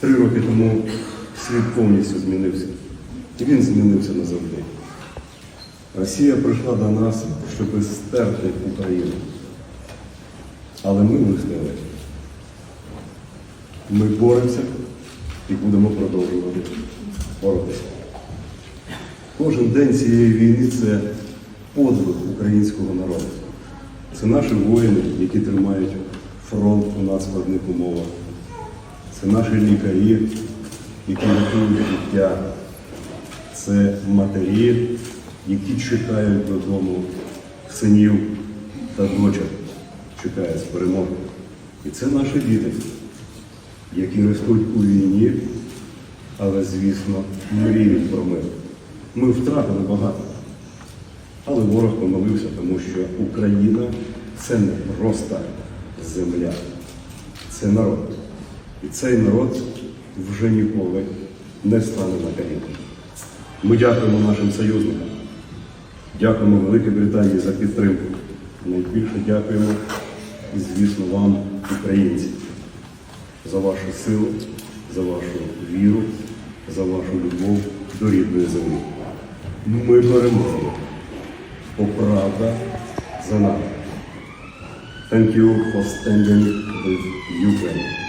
Три роки тому світ повністю змінився. І він змінився назавжди. Росія прийшла до нас, щоб стерти Україну. Але ми вистояли. Ми боремося і будемо продовжувати боротися. Кожен день цієї війни це подвиг українського народу. Це наші воїни, які тримають фронт у надскладних умовах. Це наші лікарі, які рятують життя. Це матері, які чекають додому синів та дочок, чекають з перемоги. І це наші діти, які ростуть у війні, але, звісно, мріють про мир. Ми втратили багато. Але ворог помилився, тому що Україна це не просто земля, це народ. І цей народ вже ніколи не стане на коліна. Ми дякуємо нашим союзникам. Дякуємо Великій Британії за підтримку. Найбільше дякуємо, звісно, вам, українці, за вашу силу, за вашу віру, за вашу любов до рідної землі. Ми переможемо. Бо правда за нами. Thank you for standing with Ukraine.